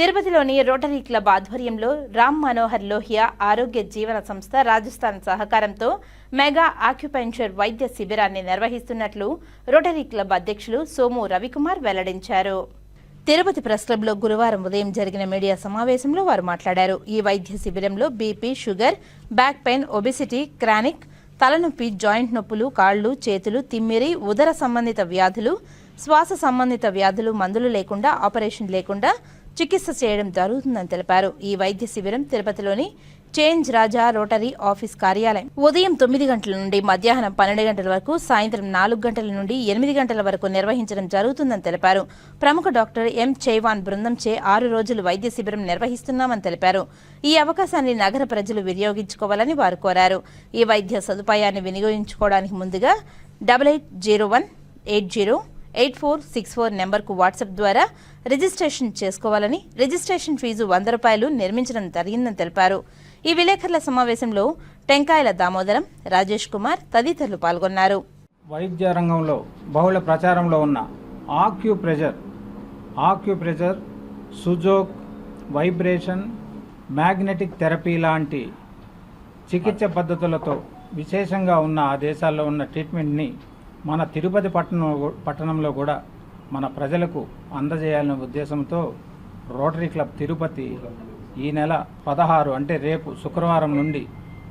తిరుపతిలోని rotary club ఆధ్వర్యంలో రామ్ మనోహర్ లోహియా ఆరోగ్య జీవన సంస్థ రాజస్థాన్ సహకారంతో మెగా ఆక్యుపెంచర్ వైద్య శిబిరాన్ని నిర్వహిస్తున్నట్లు రోటరీ క్లబ్ అధ్యక్షులు సోము రవికుమార్ వెల్లడించారు. తిరుపతి ప్రెస్ క్లబ్లో గురువారం ఉదయం జరిగిన మీడియా సమావేశంలో వారు మాట్లాడారు. ఈ వైద్య శిబిరంలో BP sugar back pain obesity chronic తలనొప్పి జాయింట్ నొప్పులు కాళ్ళు చేతులు తిమ్మిరి ఉదర సంబంధిత వ్యాధులు శ్వాస సంబంధిత వ్యాధులు మందులు లేకుండా ఆపరేషన్ లేకుండా చికిత్స చేయడం జరుగుతుందని తెలిపారు. ఈ వైద్య శిబిరం తిరుపతిలోని చేంజ్ రాజా రోటరీ ఆఫీస్ కార్యాలయం. ఉదయం తొమ్మిది గంటల నుండి మధ్యాహ్నం పన్నెండు గంటల వరకు సాయంత్రం నాలుగు గంటల నుండి ఎనిమిది గంటల వరకు నిర్వహించడం జరుగుతుందని తెలిపారు. ప్రముఖ డాక్టర్ ఎం చైవాన్ బృందం చే ఆరు రోజులు వైద్య శిబిరం నిర్వహిస్తున్నామని తెలిపారు. ఈ అవకాశాన్ని నగర ప్రజలు వినియోగించుకోవాలని వారు కోరారు. ఈ వైద్య సదుపాయాన్ని వినియోగించుకోవడానికి ముందుగా double eight zero one eight zero eight four six four నెంబర్కు వాట్సాప్ ద్వారా రిజిస్ట్రేషన్ చేసుకోవాలని రిజిస్ట్రేషన్ ఫీజు వంద రూపాయలు నిర్మించడం జరిగిందని తెలిపారు. ఈ విలేకరుల సమావేశంలో టెంకాయల దామోదరం రాజేష్ కుమార్ తదితరులు పాల్గొన్నారు. వైద్య రంగంలో బహుళ ప్రచారంలో ఉన్న acupressure acupressure Sujok vibration magnetic therapy లాంటి చికిత్స పద్ధతులతో విశేషంగా ఉన్న ఆ దేశాల్లో ఉన్న ట్రీట్మెంట్ని మన తిరుపతి పట్టణం పట్టణంలో కూడా మన ప్రజలకు అందజేయాలనే ఉద్దేశంతో రోటరీ క్లబ్ తిరుపతి ఈ నెల పదహారు అంటే రేపు శుక్రవారం నుండి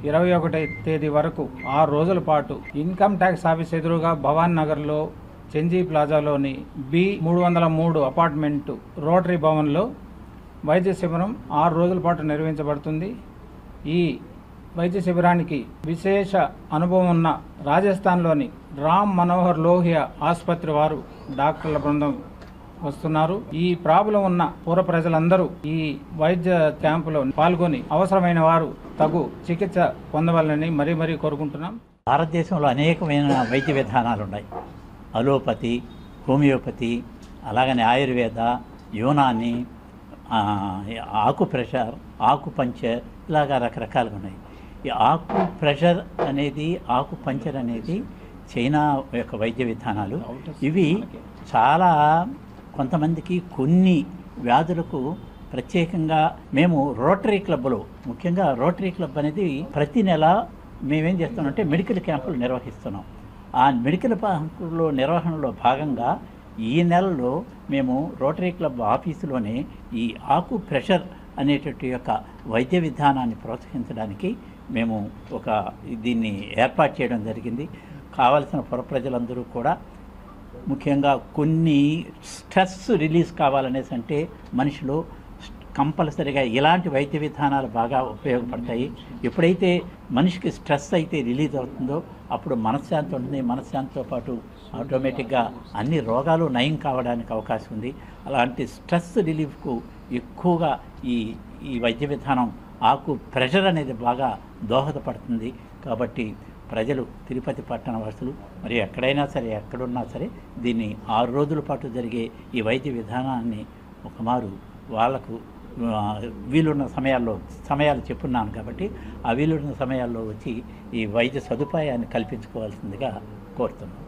ఇరవై ఒకటి తేదీ వరకు ఆరు రోజుల పాటు ఇన్కమ్ ట్యాక్స్ ఆఫీస్ ఎదురుగా భవాన్ నగర్లో చెంజీ ప్లాజాలోని బి మూడు వందల మూడు అపార్ట్మెంటు రోటరీ భవన్లో వైద్య శిబిరం ఆరు రోజుల పాటు నిర్వహించబడుతుంది. ఈ వైద్య శిబిరానికి విశేష అనుభవం ఉన్న రాజస్థాన్లోని రామ్ మనోహర్ లోహియా ఆసుపత్రి వారు డాక్టర్ల బృందం వస్తున్నారు. ఈ ప్రాబ్లం ఉన్న పూర్వ ప్రజలందరూ ఈ వైద్య క్యాంపులో పాల్గొని అవసరమైన వారు తగు చికిత్స పొందవాలని మరీ మరీ కోరుకుంటున్నాం. భారతదేశంలో అనేకమైన వైద్య విధానాలు ఉన్నాయి అలోపతి హోమియోపతి అలాగనే ఆయుర్వేద యూనాని ఆకు ప్రెషర్ ఆకు పంచర్ ఇలాగా రకరకాలుగా ఉన్నాయి ఈ ఆకు ప్రెషర్ అనేది ఆకు పంచర్ అనేది చైనా యొక్క వైద్య విధానాలు. ఇవి చాలా కొంతమందికి కొన్ని వ్యాధులకు ప్రత్యేకంగా మేము రోటరీ క్లబ్లో ముఖ్యంగా రోటరీ క్లబ్ అనేది ప్రతి నెల మేమేం చేస్తున్నామంటే మెడికల్ క్యాంపులు నిర్వహిస్తున్నాం. ఆ మెడికల్ క్యాంపుల్లో నిర్వహణలో భాగంగా ఈ నెలలో మేము రోటరీ క్లబ్ ఆఫీసులోనే ఈ ఆకు ప్రెషర్ అనేటటువంటి యొక్క వైద్య విధానాన్ని ప్రోత్సహించడానికి మేము ఒక దీన్ని ఏర్పాటు చేయడం జరిగింది. కావలసిన పుర ప్రజలందరూ కూడా ముఖ్యంగా కొన్ని స్ట్రెస్ రిలీజ్ కావాలనేసి అంటే మనిషిలో కంపల్సరీగా ఇలాంటి వైద్య విధానాలు బాగా ఉపయోగపడతాయి. ఎప్పుడైతే మనిషికి స్ట్రెస్ అయితే రిలీజ్ అవుతుందో అప్పుడు మనశ్శాంతి ఉంటుంది. మనశ్శాంతితో పాటు ఆటోమేటిక్గా అన్ని రోగాలు నయం కావడానికి అవకాశం ఉంది. అలాంటి స్ట్రెస్ రిలీఫ్కు ఎక్కువగా ఈ ఈ వైద్య విధానం ఆకు ప్రెషర్ అనేది బాగా దోహదపడుతుంది. కాబట్టి ప్రజలు తిరుపతి పట్టణ వాసులు మరి ఎక్కడైనా సరే ఎక్కడున్నా సరే దీన్ని ఆరు రోజుల పాటు జరిగే ఈ వైద్య విధానాన్ని ఒకమారు వాళ్ళకు వీలున్న సమయాల్లో సమయాలు చెప్పున్నాను కాబట్టి ఆ వీలున్న సమయాల్లో వచ్చి ఈ వైద్య సదుపాయాన్ని కల్పించుకోవాల్సిందిగా కోరుతున్నాను.